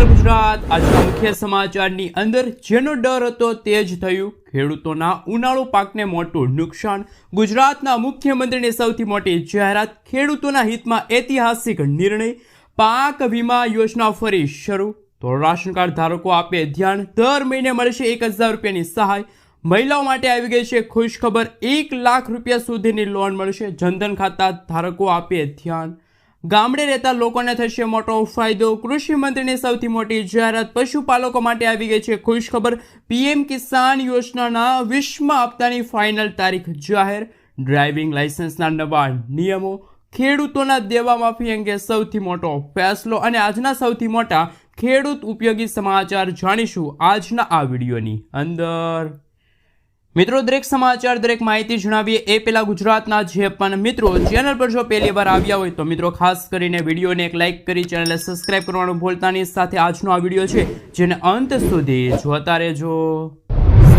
Channel Gujarat આજના મુખ્ય સમાચારની અંદર જેનો ડર હતો તે જ થયું. ખેડૂતોના ઉનાળુ પાકને મોટું નુકસાન. ગુજરાતના મુખ્યમંત્રીની સૌથી મોટી જાહેરાત ખેડૂતોના હિતમાં ઐતિહાસિક નિર્ણય. પાક વીમા યોજના ફરી શરૂ. તો રાશન કાર્ડ ધારકો આપે ધ્યાન. દર મહિને મળશે એક હજાર રૂપિયાની સહાય. મહિલાઓ માટે આવી ગઈ છે ખુશ ખબર એક લાખ રૂપિયા સુધીની લોન મળશે. જનધન ખાતા ધારકો આપે ધ્યાન. ગામડે રહેતા લોકોને થશે મોટો ફાયદો. કૃષિ મંત્રીની સૌથી મોટી જાહેરાત પશુપાલકો માટે આવી ગઈ છે. ખુશ ખબર પીએમ કિસાન યોજનાના વિશ્વમાં આપતાની ફાઇનલ તારીખ જાહેર. ડ્રાઇવિંગ લાઇસન્સના નવા નિયમો ખેડૂતોના દેવા માફી અંગે સૌથી મોટો ફેસલો અને આજના સૌથી મોટા ખેડૂત ઉપયોગી સમાચાર જાણીશું આજના આ વિડીયોની અંદર. મિત્રો, દરેક સમાચાર, દરેક માહિતી જણાવીએ એ પહેલાં ગુજરાતના જે પણ મિત્રો ચેનલ પર જો પહેલી વાર આવ્યા હોય તો મિત્રો, ખાસ કરીને વિડીયોને એક લાઇક કરી, ચેનલને સબસ્ક્રાઇબ કરવાનું ભૂલતાની સાથે આજનો આ વીડિયો છે, જેને અંત સુધી જોતા રહેજો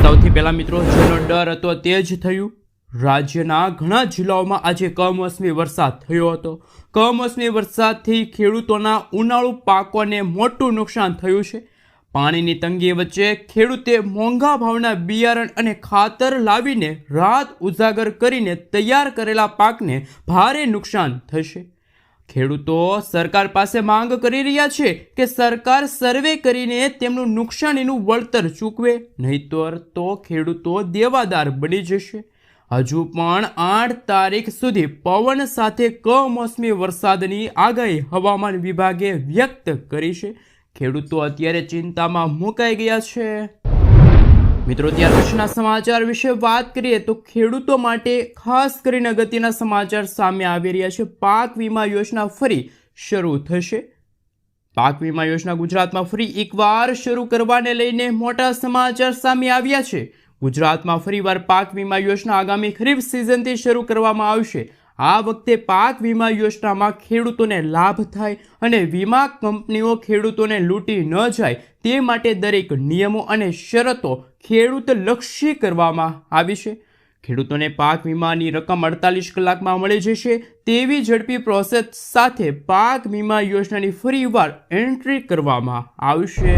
સૌથી પહેલાં મિત્રો, જેનો ડર હતો તે જ થયું. રાજ્યના ઘણા જિલ્લાઓમાં આજે કમોસમી વરસાદ થયો હતો. કમોસમી વરસાદથી ખેડૂતોના ઉનાળુ પાકોને મોટું નુકસાન થયું છે. પાણીની તંગી વચ્ચે ખેડૂતે મોંઘા ભાવના બિયારણ અને ખાતર લાવીને રાત ઉજાગર કરીને તૈયાર કરેલા પાકને ભારે નુકસાન થશે. ખેડૂતો સરકાર પાસે માંગ કરી રહ્યા છે કે સરકાર સર્વે કરીને તેમનું નુકસાનીનું વળતર ચૂકવે, નહીતર તો ખેડૂતો દેવાદાર બની જશે. હજુ પણ આઠ તારીખ સુધી પવન સાથે કમોસમી વરસાદની આગાહી હવામાન વિભાગે વ્યક્ત કરી છે. ખેડૂતો અત્યારે ચિંતામાં મુકાઈ ગયા છે. મિત્રો, ત્યાર પછીના સમાચાર વિશે વાત કરીએ તો ખેડૂતો માટે ખાસ કરીને અગત્યના સમાચાર સામે આવી રહ્યા છે. પાક વીમા યોજના ફરી શરૂ થશે. પાક વીમા યોજના ગુજરાતમાં ફરી એકવાર શરૂ કરવાને લઈને મોટા સમાચાર સામે આવ્યા છે. ગુજરાતમાં ફરીવાર પાક વીમા યોજના આગામી ખરીફ સિઝનથી શરૂ કરવામાં આવશે. આ વખતે પાક વીમા યોજનામાં ખેડૂતોને લાભ થાય અને વીમા કંપનીઓ ખેડૂતોને લૂંટી ન જાય તે માટે દરેક નિયમો અને શરતો ખેડૂત લક્ષી કરવામાં આવી છે. ખેડૂતોને પાક વીમાની રકમ અડતાલીસ કલાકમાં મળી જશે તેવી ઝડપી પ્રોસેસ સાથે પાક વીમા યોજનાની ફરીવાર એન્ટ્રી કરવામાં આવશે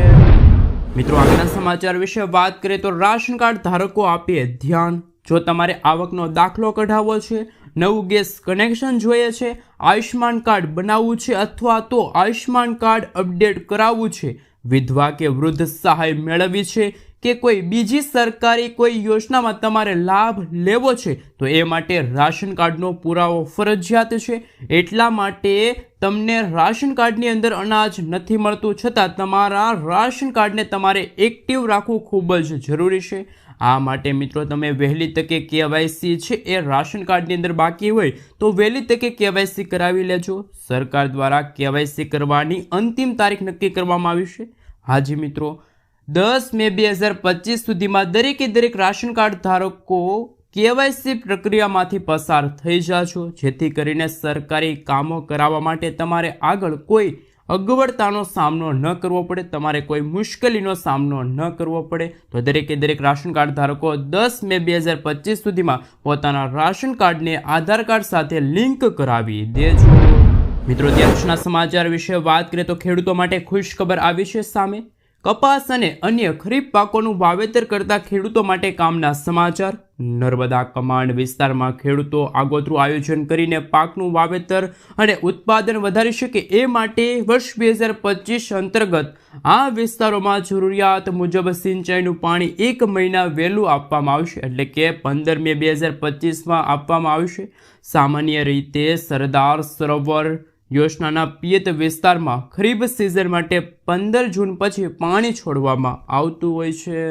મિત્રો, આગળના સમાચાર વિશે વાત કરીએ તો રાશન કાર્ડ ધારકો આપે ધ્યાન. જો તમારે આવકનો દાખલો કઢાવવો છે નવું ગેસ કનેક્શન જોઈએ છે આયુષ્માન કાર્ડ બનાવવું છે અથવા તો આયુષ્માન કાર્ડ અપડેટ કરાવવું છે? વિધવા કે વૃદ્ધ સહાય મેળવવી છે કે કોઈ બીજી સરકારી કોઈ યોજનામાં તમારે લાભ લેવો છે? તો એ માટે રાશન કાર્ડનો પુરાવો ફરજિયાત છે. એટલા માટે તમને રાશન કાર્ડની અંદર અનાજ નથી મળતું, છતાં તમારા રાશન કાર્ડને તમારે એક્ટિવ રાખવું ખૂબ જ જરૂરી છે. આ માટે મિત્રો તમે વહેલી તકે કેવાયસી છે, એ રાશન કાર્ડની અંદર બાકી હોય તો વહેલી તકે કેવાયસી કરાવી લેજો. સરકાર દ્વારા કેવાયસી કરવાની અંતિમ તારીખ નક્કી કરવામાં આવી છે. હાજી મિત્રો, દસ મે બે હજાર પચીસ સુધીમાં દરેકે દરેક રાશન કાર્ડ ધારકો કેવાયસી પ્રક્રિયામાંથી પસાર થઈ જાશો જેથી કરીને સરકારી કામો કરાવવા માટે તમારે આગળ કોઈ અગવડતાનો સામનો ન કરવો પડે, તમારે કોઈ મુશ્કેલીનો સામનો ન કરવો પડે. તો દરેકે દરેક રાશન કાર્ડ ધારકો દસ મે બે હજાર પચીસ સુધીમાં પોતાના રાશન કાર્ડને આધાર કાર્ડ સાથે લિંક કરાવી દેજો. મિત્રો ત્યારના સમાચાર વિશે વાત કરીએ તો ખેડૂતો માટે ખુશ ખબર આવી છે સામે. કપાસ અને અન્ય ખરીફ પાકોનું વાવેતર કરતા ખેડૂતો માટે કામના સમાચાર. નર્મદા કમાન્ડ વિસ્તારમાં ખેડૂતો આગોતરું આયોજન કરીને પાકનું વાવેતર અને ઉત્પાદન વધારી શકે એ માટે વર્ષ બે હજાર પચીસ અંતર્ગત આ વિસ્તારોમાં જરૂરિયાત મુજબ સિંચાઈનું પાણી એક મહિના વહેલું આપવામાં આવશે, એટલે કે પંદર મે બે હજાર પચીસમાં આપવામાં આવશે. સામાન્ય રીતે સરદાર સરોવર યોજનાના પિયત વિસ્તારમાં ખરીફ સિઝન માટે પંદર જૂન પછી પાણી છોડવામાં આવતું હોય છે.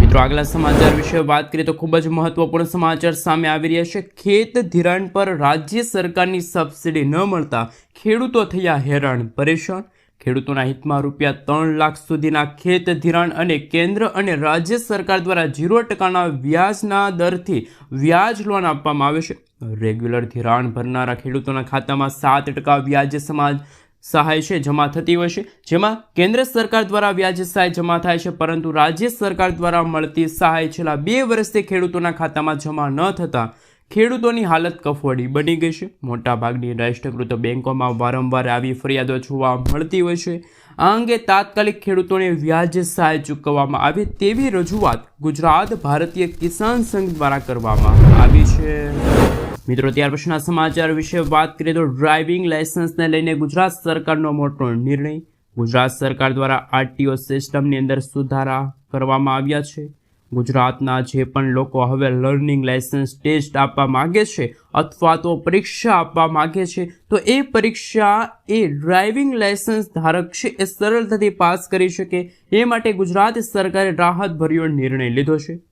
મિત્રો, આગલા સમાચાર વિશે વાત કરીએ તો ખૂબ જ મહત્વપૂર્ણ સમાચાર સામે આવી રહ્યા છે. ખેત ધિરાણ પર રાજ્ય સરકારની સબસિડી ન મળતા ખેડૂતો થયા હેરાન પરેશાન. ખેડૂતોના હિતમાં રૂપિયા ત્રણ લાખ સુધીના ખેત ધિરાણ અને કેન્દ્ર અને રાજ્ય સરકાર દ્વારા ઝીરો ટકાના વ્યાજના દરથી વ્યાજ લોન આપવામાં આવે છે. રેગ્યુલર ધિરાણ ભરનારા ખેડૂતોના ખાતામાં સાત ટકા વ્યાજ સમાજ સહાય છે, જમા થતી હોય છે. જેમાં કેન્દ્ર સરકાર દ્વારા વ્યાજ સહાય જમા થાય છે, પરંતુ રાજ્ય સરકાર દ્વારા મળતી સહાય છેલ્લા બે વર્ષથી ખેડૂતોના ખાતામાં જમા ન થતાં ખેડૂતોની હાલત કફોડી બની ગઈ છે. મોટાભાગની રાષ્ટ્રકૃત બેંકોમાં વારંવાર આવી ફરિયાદો જોવા મળતી હોય છે. આ અંગે તાત્કાલિક ખેડૂતોને વ્યાજ સહાય ચૂકવવામાં આવે તેવી રજૂઆત ગુજરાત ભારતીય કિસાન સંઘ દ્વારા કરવામાં આવી છે. મિત્રો, ત્યાર સમાચાર વિશે વાત કરીએ તો ડ્રાઇવિંગ લાયસન્સને લઈને ગુજરાત સરકારનો મોટો નિર્ણય. ગુજરાત સરકાર દ્વારા આરટીઓ સિસ્ટમની અંદર સુધારા કરવામાં આવ્યા છે. ગુજરાતના જે પણ લોકો હવે લર્નિંગ લાયસન્સ ટેસ્ટ આપવા માગે છે અથવા તો પરીક્ષા આપવા માગે છે, તો એ પરીક્ષા એ ડ્રાઇવિંગ લાયસન્સ ધારક છે એ સરળતાથી પાસ કરી શકે. એ માટે ગુજરાત સરકારે રાહતભર્યો નિર્ણય લીધો છે.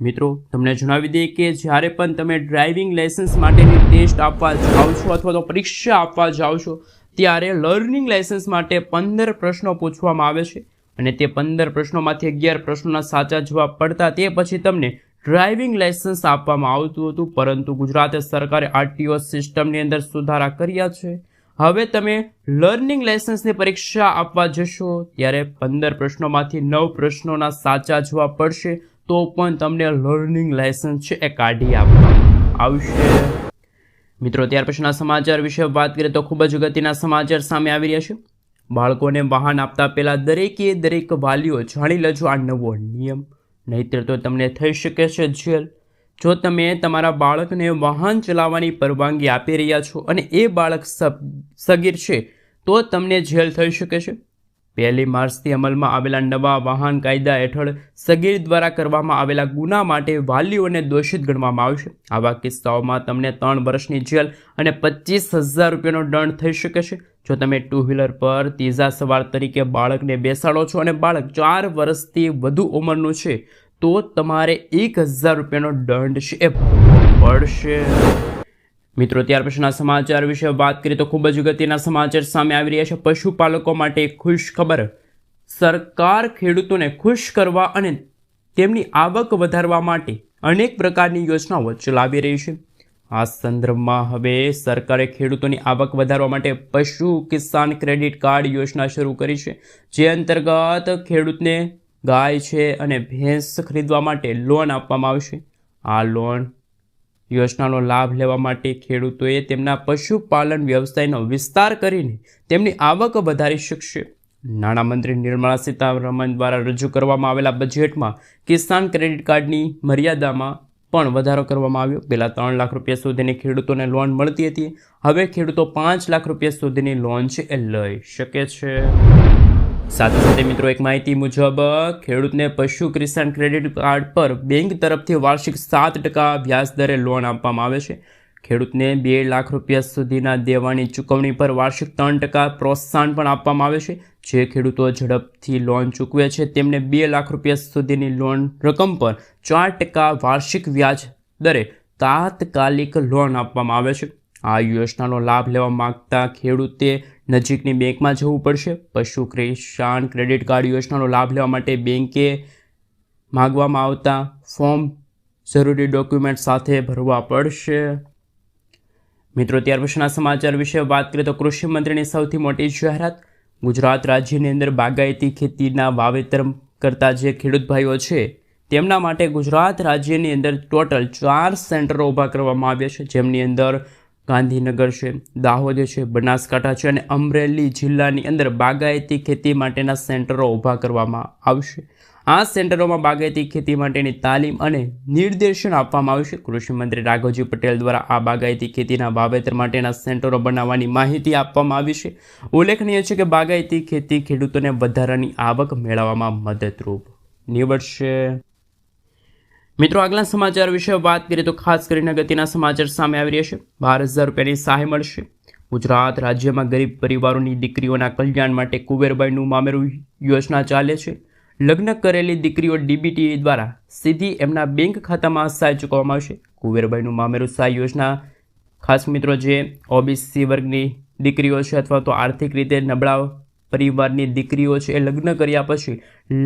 મિત્રો, તમને જણાવી દઈએ કે જ્યારે પણ તમે ડ્રાઇવિંગ લાયસન્સ માટેની ટેસ્ટ આપવા જાઓ છો અથવા તો પરીક્ષા આપવા જાઓ છો, ત્યારે લર્નિંગ લાયસન્સ માટે પંદર પ્રશ્નો પૂછવામાં આવે છે. અને તે પંદર પ્રશ્નોમાંથી અગિયાર પ્રશ્નોના સાચા જવાબ પડતા તે પછી તમને ડ્રાઇવિંગ લાયસન્સ આપવામાં આવતું હતું, પરંતુ ગુજરાત સરકારે આરટીઓ સિસ્ટમની અંદર સુધારા કર્યા છે. હવે તમે લર્નિંગ લાયસન્સની પરીક્ષા આપવા જશો, ત્યારે પંદર પ્રશ્નોમાંથી નવ પ્રશ્નોના સાચા જવાબ પડશે. તો પણ તમને લર્નિંગ લાયસન્સ છે એ કાઢી આપવામાં આવશે મિત્રો, ત્યાર પછીના સમાચાર વિશે વાત કરીએ તો ખૂબ જ અગત્યના સમાચાર સામે આવી રહ્યા છે. બાળકોને વાહન આપતા પહેલાં દરેકે દરેક વાલીઓ જાણી લેજો આ નવો નિયમ. નહીતર તો તમને થઈ શકે છે જેલ. જો તમે તમારા બાળકને વાહન ચલાવવાની પરવાનગી આપી રહ્યા છો અને એ બાળક સગીર છે, તો તમને જેલ થઈ શકે છે. પહેલી માર્ચથી અમલમાં આવેલા નવા વાહન કાયદા હેઠળ સગીર દ્વારા કરવામાં આવેલા ગુના માટે વાલીઓને દોષિત ગણવામાં આવશે આવા કિસ્સાઓમાં તમને ત્રણ વર્ષની જેલ અને પચીસ હજાર રૂપિયાનો દંડ થઈ શકે છે. જો તમે ટુ વ્હીલર પર ત્રીજા સવાર તરીકે બાળકને બેસાડો છો અને બાળક ચાર વર્ષથી વધુ ઉંમરનું છે, તો તમારે એક હજાર રૂપિયાનો દંડ છે પડશે. મિત્રો, ત્યાર પછીના સમાચાર વિશે વાત કરીએ તો ખૂબ જ અગત્યના સમાચાર સામે આવી રહ્યા છે. પશુપાલકો માટે ખુશ ખબર સરકાર ખેડૂતોને ખુશ કરવા અને તેમની આવક વધારવા માટે અનેક પ્રકારની યોજનાઓ ચલાવી રહી છે. આ સંદર્ભમાં હવે સરકારે ખેડૂતોની આવક વધારવા માટે પશુ કિસાન ક્રેડિટ કાર્ડ યોજના શરૂ કરી છે. જે અંતર્ગત ખેડૂતને ગાય છે અને ભેંસ ખરીદવા માટે લોન આપવામાં આવશે. આ લોન યોજનાનો લાભ લેવા માટે ખેડૂતોએ તેમના પશુપાલન વ્યવસાયનો વિસ્તાર કરીને તેમની આવક વધારી શકશે. નાણામંત્રી નિર્મલા સીતારમણ દ્વારા રજૂ કરવામાં આવેલા બજેટમાં કિસાન ક્રેડિટ કાર્ડની મર્યાદામાં પણ વધારો કરવામાં આવ્યો. પહેલાં ત્રણ લાખ રૂપિયા સુધીની ખેડૂતોને લોન મળતી હતી. હવે ખેડૂતો પાંચ લાખ રૂપિયા સુધીની લોન છે એ લઈ શકે છે. સાથે સાથે મિત્રો એક માહિતી મુજબ, ખેડૂતને પશુ કિસાન ક્રેડિટ કાર્ડ પર બેંક તરફથી વાર્ષિક સાત ટકા વ્યાજ દરે લોન આપવામાં આવે છે. ખેડૂતને બે લાખ રૂપિયા સુધીના દેવાની ચૂકવણી પર વાર્ષિક ત્રણ ટકા પ્રોત્સાહન પણ આપવામાં આવે છે. જે ખેડૂતો ઝડપથી લોન ચૂકવે છે, તેમને બે લાખ રૂપિયા સુધીની લોન રકમ પર ચાર ટકા વાર્ષિક વ્યાજ દરે તાત્કાલિક લોન આપવામાં આવે છે. આ યોજનાનો લાભ લેવા માગતા ખેડૂતે નજીકની બેંકમાં જવું પડશે. પશુ કિસાન ક્રેડિટ કાર્ડ યોજનાનો લાભ લેવા માટે બેંકે માગવામાં આવતા ફોર્મ જરૂરી ડોક્યુમેન્ટ સાથે ભરવા પડશે. મિત્રો, ત્યાર પછીના સમાચાર વિશે વાત કરીએ તો કૃષિ મંત્રીની સૌથી મોટી જાહેરાત, ગુજરાત રાજ્યની અંદર બાગાયતી ખેતીના વાવેતર કરતા જે ખેડૂત ભાઈઓ છે, તેમના માટે ગુજરાત રાજ્યની અંદર ટોટલ ચાર સેન્ટરો ઊભા કરવામાં આવ્યા છે. જેમની અંદર ગાંધીનગર છે, દાહોદ છે, બનાસકાંઠા છે અને અમરેલી જિલ્લાની અંદર બાગાયતી ખેતી માટેના સેન્ટરો ઊભા કરવામાં આવશે. આ સેન્ટરોમાં બાગાયતી ખેતી માટેની તાલીમ અને નિર્દેશન આપવામાં આવશે. કૃષિમંત્રી રાઘવજી પટેલ દ્વારા આ બાગાયતી ખેતીના વાવેતર માટેના સેન્ટરો બનાવવાની માહિતી આપવામાં આવી છે. ઉલ્લેખનીય છે કે બાગાયતી ખેતી ખેડૂતોને વધારાની આવક મેળવવામાં મદદરૂપ. નીવડશે મિત્રો, આગલા સમાચાર વિશે વાત કરીએ તો ખાસ કરીને ગતિના સમાચાર સામે આવી રહ્યા છે. બાર હજાર રૂપિયાની સહાય મળશે. ગુજરાત રાજ્યમાં ગરીબ પરિવારોની દીકરીઓના કલ્યાણ માટે કુબેરબાઈનું મામેરું યોજના ચાલે છે. લગ્ન કરેલી દીકરીઓ ડીબીટી દ્વારા સીધી એમના બેંક ખાતામાં સહાય ચૂકવવામાં આવશે. કુબેરબાઈનું મામેરું સહાય યોજના ખાસ મિત્રો, જે ઓબીસી વર્ગની દીકરીઓ છે અથવા તો આર્થિક રીતે નબળા પરિવારની દીકરીઓ છે એ લગ્ન કર્યા પછી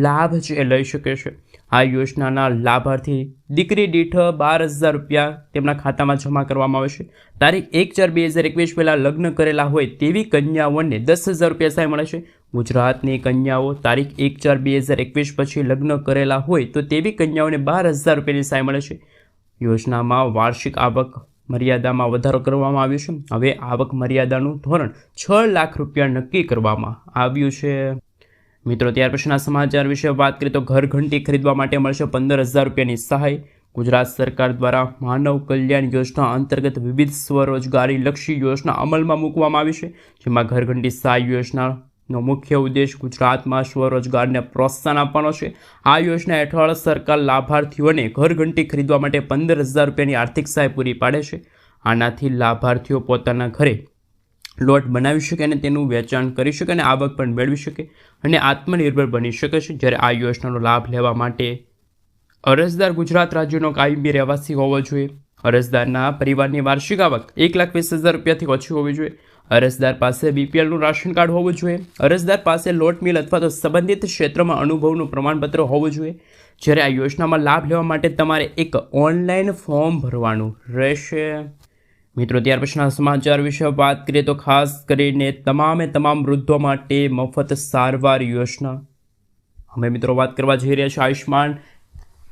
લાભ છે એ લઈ શકે છે. આ યોજનાના લાભાર્થી દીકરી દીઠ બાર હજાર રૂપિયા તેમના ખાતામાં જમા કરવામાં આવશે તારીખ એક ચાર બે હજાર એકવીસ પહેલાં લગ્ન કરેલા હોય તેવી કન્યાઓને દસ હજાર રૂપિયા સહાય મળે છે. ગુજરાતની કન્યાઓ તારીખ એક ચાર બે હજાર એકવીસ પછી લગ્ન કરેલા હોય તો તેવી કન્યાઓને બાર હજાર રૂપિયાની સહાય મળે છે. યોજનામાં વાર્ષિક આવક મર્યાદામાં વધારો કરવામાં આવ્યો છે. હવે આવક મર્યાદાનું ધોરણ છ લાખ રૂપિયા નક્કી કરવામાં આવ્યું છે. મિત્રો, ત્યાર પછીના સમાચાર વિશે વાત કરીએ તો ઘર ઘંટી ખરીદવા માટે મળશે પંદર હજાર રૂપિયાની સહાય. ગુજરાત સરકાર દ્વારા માનવ કલ્યાણ યોજના અંતર્ગત વિવિધ સ્વરોજગારી લક્ષી યોજના અમલમાં મૂકવામાં આવી છે, જેમાં ઘરઘંટી સહાય સહાય યોજનાનો મુખ્ય ઉદ્દેશ ગુજરાતમાં સ્વરોજગારને પ્રોત્સાહન આપવાનો છે. આ યોજના હેઠળ સરકાર લાભાર્થીઓને ઘરઘંટી ખરીદવા માટે પંદર હજાર રૂપિયાની આર્થિક સહાય પૂરી પાડે છે. આનાથી લાભાર્થીઓ પોતાના ઘરે લોટ બનાવી શકે અને તેનું વેચાણ કરી શકે અને આવક પણ મેળવી શકે અને આત્મનિર્ભર બની શકે છે. જ્યારે આ યોજનાનો લાભ લેવા માટે અરજદાર ગુજરાત રાજ્યનો કાયમી રહેવાસી હોવો જોઈએ. અરજદારના પરિવારની વાર્ષિક આવક એક લાખ વીસ હજાર રૂપિયાથી ઓછી હોવી જોઈએ. અરજદાર પાસે બીપીએલનું રાશન કાર્ડ હોવું જોઈએ. અરજદાર પાસે લોટ, મિલ અથવા તો સંબંધિત ક્ષેત્રમાં અનુભવનું પ્રમાણપત્ર હોવું જોઈએ. જ્યારે આ યોજનામાં લાભ લેવા માટે તમારે એક ઓનલાઈન ફોર્મ ભરવાનું રહેશે. મિત્રો, ત્યાર પછીના સમાચાર વિશે વાત કરીએ તો ખાસ કરીને તમામે તમામ વૃદ્ધો માટે મફત સારવાર યોજના. અમે મિત્રો વાત કરવા જઈ રહ્યા છીએ આયુષ્માન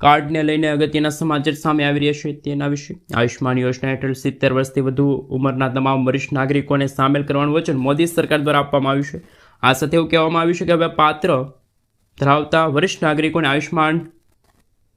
કાર્ડને લઈને અગત્યના સમાચાર સામે આવી રહ્યા છે તેના વિશે આયુષ્માન યોજના હેઠળ સિત્તેર વર્ષથી વધુ ઉંમરના તમામ વરિષ્ઠ નાગરિકોને સામેલ કરવાનું વચન મોદી સરકાર દ્વારા આપવામાં આવ્યું છે. આ સાથે એવું કહેવામાં આવ્યું છે કે હવે પાત્ર ધરાવતા વરિષ્ઠ નાગરિકોને આયુષ્માન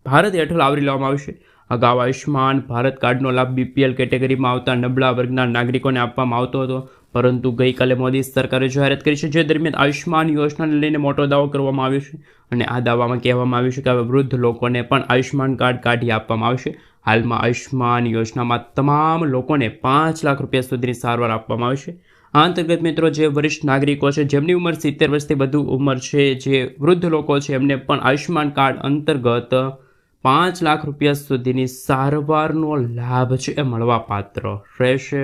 ભારત હેઠળ આવરી લેવામાં આવશે અગાઉ આયુષ્માન ભારત કાર્ડનો લાભ બીપીએલ કેટેગરીમાં આવતા નબળા વર્ગના નાગરિકોને આપવામાં આવતો હતો. પરંતુ ગઈકાલે મોદી સરકારે જાહેરાત કરી છે, જે દરમિયાન આયુષ્માન યોજનાને લઈને મોટો દાવો કરવામાં આવ્યો છે અને આ દાવામાં કહેવામાં આવ્યું છે કે હવે વૃદ્ધ લોકોને પણ આયુષ્માન કાર્ડ કાઢી આપવામાં આવશે. હાલમાં આયુષ્માન યોજનામાં તમામ લોકોને પાંચ લાખ રૂપિયા સુધીની સારવાર આપવામાં આવશે. આ અંતર્ગત મિત્રો, જે વરિષ્ઠ નાગરિકો છે, જેમની ઉંમર સિત્તેર વર્ષથી વધુ ઉંમર છે, જે વૃદ્ધ લોકો છે, એમને પણ આયુષ્માન કાર્ડ અંતર્ગત પાંચ લાખ રૂપિયા સુધીની સારવારનો લાભ છે એ મળવાપાત્ર રહેશે.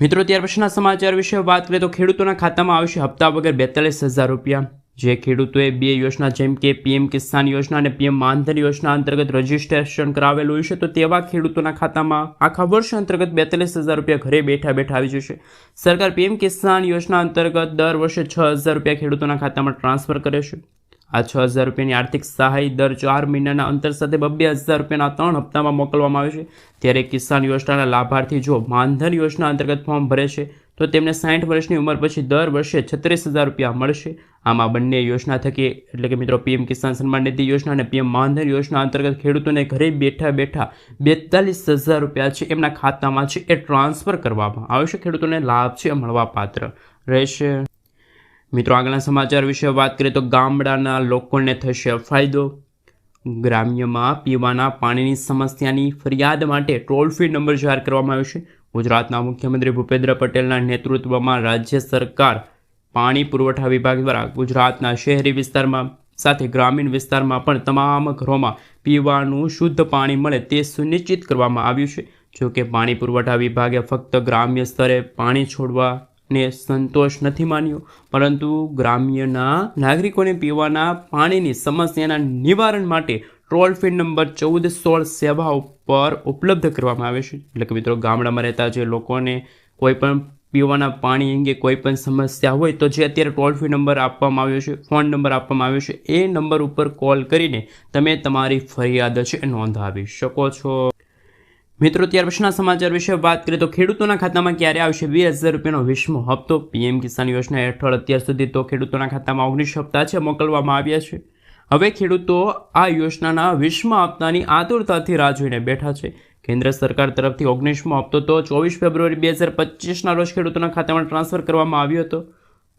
મિત્રો, ત્યાર પછીના સમાચાર વિશે વાત કરીએ તો ખેડૂતોના ખાતામાં આવશે હપ્તા વગર બેતાલીસ હજાર રૂપિયા. જે ખેડૂતોએ બે યોજના જેમ કે પીએમ કિસાન યોજના અને પીએમ માનધન યોજના અંતર્ગત રજીસ્ટ્રેશન કરાવેલું છે, તો તેવા ખેડૂતોના ખાતામાં આખા વર્ષ અંતર્ગત બેતાલીસ હજાર રૂપિયા ઘરે બેઠા બેઠા આવી જશે. સરકાર પીએમ કિસાન યોજના અંતર્ગત દર વર્ષે છ હજાર રૂપિયા ખેડૂતોના ખાતામાં ટ્રાન્સફર કરે છે. આ છ હજાર રૂપિયાની આર્થિક સહાય દર ચાર મહિનાના અંતર સાથે બબ્બે હજાર રૂપિયાના ત્રણ હપ્તામાં મોકલવામાં આવે છે. ત્યારે કિસાન યોજનાના લાભાર્થી જો માનધન યોજના અંતર્ગત ફોર્મ ભરે છે, તો તેમને સાઠ વર્ષની ઉંમર પછી દર વર્ષે છત્રીસ હજાર રૂપિયા મળશે. આમાં બંને યોજના થકી, એટલે કે મિત્રો પીએમ કિસાન સન્માન નિધિ યોજના અને પીએમ માનધન યોજના અંતર્ગત ખેડૂતોને ઘરે બેઠા બેઠા બેતાલીસ હજાર રૂપિયા છે એમના ખાતામાં છે એ ટ્રાન્સફર કરવામાં આવશે ખેડૂતોને લાભ છે મળવા પાત્ર રહેશે. મિત્રો, આગળના સમાચાર વિશે વાત કરીએ તો ગામડાના લોકોને થશે ફાયદો. ગ્રામ્યમાં પીવાના પાણીની સમસ્યાની ફરિયાદ માટે ટોલ ફ્રી નંબર જાહેર કરવામાં આવ્યો છે. ગુજરાતના મુખ્યમંત્રી ભૂપેન્દ્ર પટેલના નેતૃત્વમાં રાજ્ય સરકાર પાણી પુરવઠા વિભાગ દ્વારા ગુજરાતના શહેરી વિસ્તારમાં સાથે ગ્રામીણ વિસ્તારમાં પણ તમામ ઘરોમાં પીવાનું શુદ્ધ પાણી મળે તે સુનિશ્ચિત કરવામાં આવ્યું છે. જોકે પાણી પુરવઠા વિભાગે ફક્ત ગ્રામ્ય સ્તરે પાણી છોડવા ને સંતોષ નથી માન્યો. પરંતુ ગ્રામ્યના નાગરિકોને પીવાના પાણીની સમસ્યાના નિવારણ માટે ટોલ ફ્રી નંબર ચૌદ સોળ સેવા ઉપર ઉપલબ્ધ કરવામાં આવે છે. એટલે કે મિત્રો, ગામડામાં રહેતા જે લોકોને કોઈ પણ પીવાના પાણી અંગે કોઈ પણ સમસ્યા હોય તો જે અત્યારે ટોલ ફ્રી નંબર આપવામાં આવ્યો છે, ફોન નંબર આપવામાં આવ્યો છે, એ નંબર ઉપર કોલ કરીને તમે તમારી ફરિયાદ છે નોંધાવી શકો છો. મિત્રો, ત્યાર પછીના સમાચાર વિશે વાત કરીએ તો ખેડૂતોના ખાતામાં ક્યારે આવશે બે હજાર રૂપિયાનો વીસમો હપ્તો? પીએમ કિસાન યોજના હેઠળ અત્યાર સુધી તો ખેડૂતોના ખાતામાં ઓગણીસ હપ્તા છે મોકલવામાં આવ્યા છે. હવે ખેડૂતો આ યોજનાના વીસમા હપ્તાની આતુરતાથી રાહ જોઈને બેઠા છે. કેન્દ્ર સરકાર તરફથી ઓગણીસમો હપ્તો તો ચોવીસ ફેબ્રુઆરી બે હજાર પચીસના રોજ ખેડૂતોના ખાતામાં ટ્રાન્સફર કરવામાં આવ્યો હતો.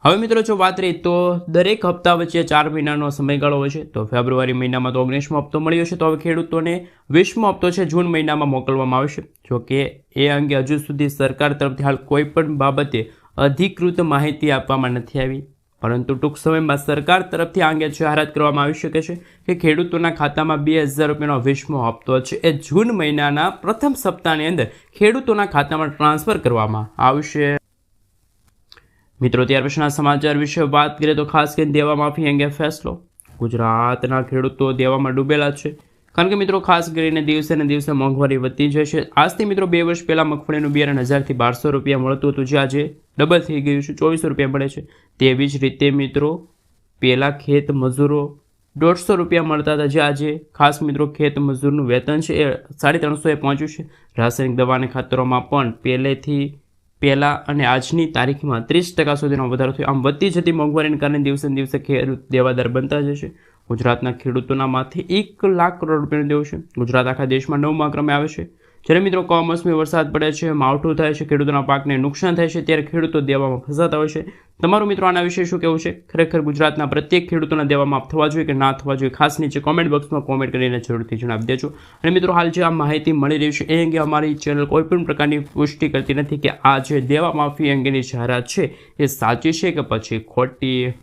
હવે મિત્રો, જો વાત રહી તો દરેક હપ્તા વચ્ચે ચાર મહિનાનો સમયગાળો હોય છે, તો ફેબ્રુઆરી મહિનામાં તો ઓગણીસમો હપ્તો મળ્યો છે, તો હવે ખેડૂતોને વીસમો હપ્તો છે, જૂન મહિનામાં મોકલવામાં આવશે. જો કે એ અંગે હજુ સુધી સરકાર તરફથી હાલ કોઈ પણ બાબતે અધિકૃત માહિતી આપવામાં નથી આવી. પરંતુ ટૂંક સમયમાં સરકાર તરફથી આ અંગે જાહેરાત કરવામાં આવી શકે છે કે ખેડૂતોના ખાતામાં બે હજાર રૂપિયાનો વીસમો હપ્તો છે. એ જૂન મહિનાના પ્રથમ સપ્તાહની અંદર ખેડૂતોના ખાતામાં ટ્રાન્સફર કરવામાં આવશે. મિત્રો, ત્યાર પછીના સમાચાર વિશે વાત કરીએ તો ખાસ કરીને દેવા માફી અંગે ફેસલો. ગુજરાતના ખેડૂતો દેવામાં ડૂબેલા છે. કારણ કે મિત્રો, ખાસ કરીને દિવસે ને દિવસે મોંઘવારી વધતી જાય છે. આજથી મિત્રો, બે વર્ષ પહેલાં મગફળીનું બિયારણ હજારથી બારસો રૂપિયા મળતું હતું. જે આજે ડબલ થઈ ગયું છે. ચોવીસો રૂપિયા મળે છે. તેવી જ રીતે મિત્રો પહેલાં ખેત મજૂરો દોઢસો રૂપિયા મળતા હતા. જે આજે ખાસ મિત્રો, ખેત મજૂરનું વેતન છે એ સાડી ત્રણસોએ પહોંચ્યું છે. રાસાયણિક દવાને ખાતરોમાં પણ પહેલેથી પહેલાં અને આજની તારીખમાં ત્રીસ ટકા સુધીનો વધારો થયો. આમ વધતી જતી મોંઘવારીને કારણે દિવસે દિવસે ખેડૂત દેવાદાર બનતા જશે ગુજરાતના ખેડૂતોના માથે એક લાખ કરોડ રૂપિયાનું દેવું છે. ગુજરાત આખા દેશમાં નવમા ક્રમે આવે છે. જ્યારે મિત્રો કમોસમી વરસાદ પડે છે, માવઠું થાય છે, ખેડૂતોના પાકને નુકસાન થાય છે, ત્યારે ખેડૂતો દેવામાં ફસાતા હોય છે. તમારું મિત્રો આના વિશે શું કહેવું છે? ખરેખર ગુજરાતના પ્રત્યેક ખેડૂતોના દેવા માફ થવા જોઈએ કે ના થવા જોઈએ? ખાસ નીચે કોમેન્ટ બોક્સમાં કોમેન્ટ કરીને જરૂરથી જણાવી દેજો. અને મિત્રો હાલ જે આ માહિતી મળી રહી છે, એ અંગે અમારી ચેનલ કોઈપણ પ્રકારની પુષ્ટિ કરતી નથી કે આ જે દેવા માફી અંગેની જાહેરાત છે, એ સાચી છે કે પછી ખોટી?